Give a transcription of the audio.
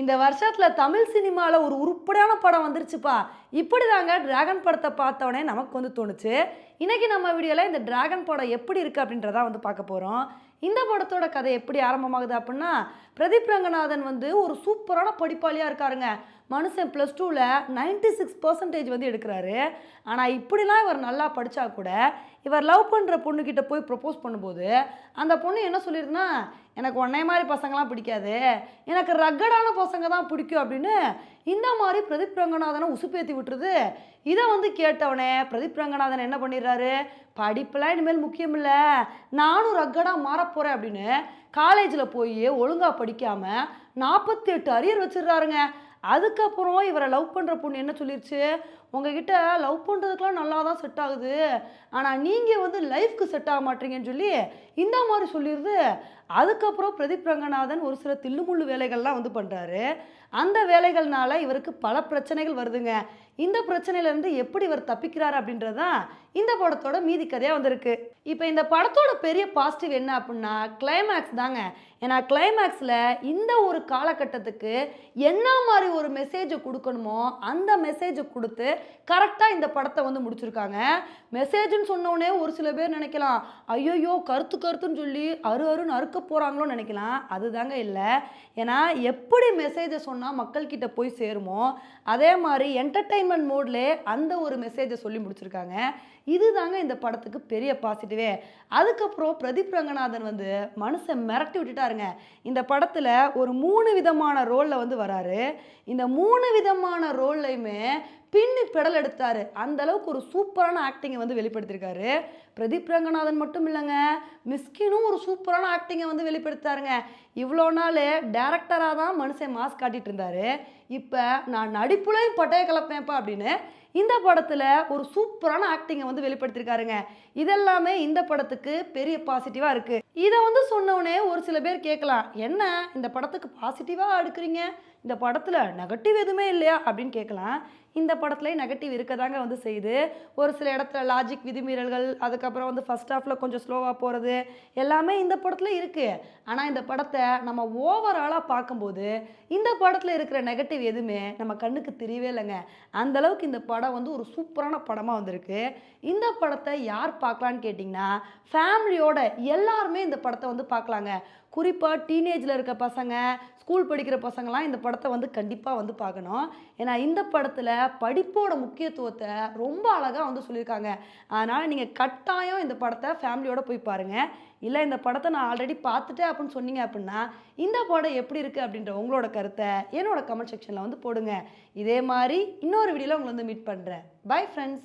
இந்த வருஷத்தில் தமிழ் சினிமாவில் ஒரு உருப்படியான படம் வந்துருச்சுப்பா. இப்படி தாங்க டிராகன் படத்தை பார்த்தோன்னே நமக்கு வந்து தோணுச்சு. இன்றைக்கி நம்ம வீடியோவில் இந்த டிராகன் படம் எப்படி இருக்குது அப்படின்றத வந்து பார்க்க போகிறோம் இந்த படத்தோட கதை எப்படி ஆரம்பமாகுது அப்படின்னா பிரதீப் ரங்கநாதன் வந்து ஒரு சூப்பரான படிப்பாளியாக இருக்காருங்க. மனுஷன் ப்ளஸ் டூவில் நைன்டி சிக்ஸ் பர்சன்டேஜ் வந்து எடுக்கிறாரு. ஆனால் இப்படிலாம் இவர் நல்லா படித்தா கூட இவர் லவ் பண்ணுற பொண்ணுக்கிட்ட போய் ப்ரப்போஸ் பண்ணும்போது அந்த பொண்ணு என்ன சொல்லியிருக்குன்னா எனக்கு ஒன்றே மாதிரி பசங்களாம் பிடிக்காது. எனக்கு ரக்கடான பசங்க தான் பிடிக்கும் அப்படின்னு இந்த மாதிரி பிரதீப் ரங்கநாதனை உசுப்பேத்தி விட்டுருது. இதை வந்து கேட்டவனே பிரதீப் ரங்கநாதன் என்ன பண்ணிடுறாரு? படிப்புலாம் இனிமேல் முக்கியம் இல்லை நானும் ரக்கடாக மாறப் போகிறேன் அப்படின்னு காலேஜில் போய் ஒழுங்காக படிக்காமல் நாற்பத்தி எட்டு அரியர் வச்சிடுறாருங்க. அதுக்கப்புறம் இவரை லவ் பண்ணுற பொண்ணு என்ன சொல்லிருச்சு? உங்ககிட்ட லவ் பண்ணுறதுக்கெலாம் நல்லா தான் செட் ஆகுது. ஆனால் நீங்கள் வந்து லைஃப்க்கு செட் ஆக மாட்டீங்கன்னு சொல்லி இந்த மாதிரி சொல்லிடுது. அதுக்கப்புறம் பிரதீப் ரங்கநாதன் ஒரு சில தில்லுமுள்ளு வேலைகள்லாம் வந்து பண்ணுறாரு அந்த வேலைகள்னால இவருக்கு பல பிரச்சனைகள் வருதுங்க. இந்த பிரச்சனையிலேருந்து எப்படி இவர் தப்பிக்கிறார் அப்படின்றது தான் இந்த படத்தோட மீதி கதையாக வந்திருக்கு. இப்போ இந்த படத்தோட பெரிய பாசிட்டிவ் என்ன அப்படின்னா கிளைமேக்ஸ் தாங்க. ஏன்னா கிளைமேக்ஸில் இந்த ஒரு காலகட்டத்துக்கு என்ன மாதிரி ஒரு மெசேஜை கொடுக்கணுமோ அந்த மெசேஜை கொடுத்து கரெக்டாக இந்த படத்தை வந்து முடிச்சிருக்காங்க. மெசேஜ்னு சொன்னோடனே ஒரு சில பேர் நினைக்கலாம். ஐயோயோ கருத்து கருத்துன்னு சொல்லி அரு அருன்னு அறுக்க போகிறாங்களோன்னு நினைக்கலாம். அதுதாங்க இல்லை. ஏன்னா எப்படி மெசேஜை சொன்னால் மக்கள்கிட்ட போய் சேருமோ அதே மாதிரி என்டர்டெயின்மெண்ட் மோட்லே அந்த ஒரு மெசேஜை சொல்லி முடிச்சிருக்காங்க. இதுதாங்க இந்த படத்துக்கு பெரிய பாசிட்டிவே அதுக்கப்புறம் பிரதீப் ரங்கநாதன் வந்து மனசை மிரட்டி விட்டுட்டாருங்க. இந்த படத்தில் ஒரு மூணு விதமான ரோலில் வந்து வராரு. இந்த மூணு விதமான ரோல்லையுமே பின்னி பெடல் எடுத்தார். அந்த அளவுக்கு ஒரு சூப்பரான ஆக்டிங்கை வந்து வெளிப்படுத்தியிருக்காரு பிரதீப் ரங்கநாதன் மட்டும் இல்லைங்க மிஸ்கினும் ஒரு சூப்பரான ஆக்டிங்கை வந்து வெளிப்படுத்தாருங்க. இவ்வளோ நாள் டேரக்டராக தான் மனுஷன் மாஸ்க் காட்டிட்டு இருந்தாரு. இப்போ நான் நடிப்புலையும் பட்டைய கலப்பேன்ப்பா அப்படின்னு இந்த படத்தில் ஒரு சூப்பரான ஆக்டிங்கை வந்து வெளிப்படுத்தியிருக்காருங்க இதெல்லாமே இந்த படத்துக்கு பெரிய பாசிட்டிவாக இருக்குது இதை வந்து சொன்னோடனே ஒரு சில பேர் கேட்கலாம் என்ன இந்த படத்துக்கு பாசிட்டிவாக எடுக்கிறீங்க? இந்த படத்தில் நெகட்டிவ் எதுவுமே இல்லையா? அப்படின்னு கேட்கலாம். இந்த படத்துலேயும் நெகட்டிவ் இருக்க தாங்க வந்து செய்யுது. ஒரு சில இடத்துல லாஜிக் விதிமீறல்கள் அதுக்கப்புறம் வந்து ஃபஸ்ட் ஹாஃபில் கொஞ்சம் ஸ்லோவாக போகிறது எல்லாமே இந்த படத்தில் இருக்குது ஆனால் இந்த படத்தை நம்ம ஓவராலாக பார்க்கும்போது இந்த படத்தில் இருக்கிற நெகட்டிவ் எதுவுமே நம்ம கண்ணுக்கு தெரியவே இல்லைங்க. அந்தளவுக்கு இந்த படம் வந்து ஒரு சூப்பரான படமாக வந்திருக்கு. இந்த படத்தை யார் பார்க்கலான்னு கேட்டிங்கன்னா ஃபேமிலியோட எல்லாருமே எல்லாருமே இந்த படத்தை வந்து பார்க்கலாங்க. குறிப்பாக டீனேஜில் இருக்க பசங்க ஸ்கூல் படிக்கிற பசங்களாம் இந்த படத்தை வந்து கண்டிப்பாக வந்து பார்க்கணும். ஏன்னா இந்த படத்தில் படிப்போட முக்கியத்துவத்தை ரொம்ப அழகாக வந்து சொல்லியிருக்காங்க. அதனால் நீங்கள் கட்டாயம் இந்த படத்தை ஃபேமிலியோடு போய் பாருங்கள் இல்லை இந்த படத்தை நான் ஆல்ரெடி பார்த்துட்டேன் அப்படின்னு சொன்னீங்க அப்படின்னா இந்த படம் எப்படி இருக்குது அப்படின்ற உங்களோட கருத்தை என்னோட கமெண்ட் செக்ஷனில் வந்து போடுங்க. இதே மாதிரி இன்னொரு வீடியோவில் உங்களை வந்து மீட் பண்ணுறேன் பை ஃப்ரெண்ட்ஸ்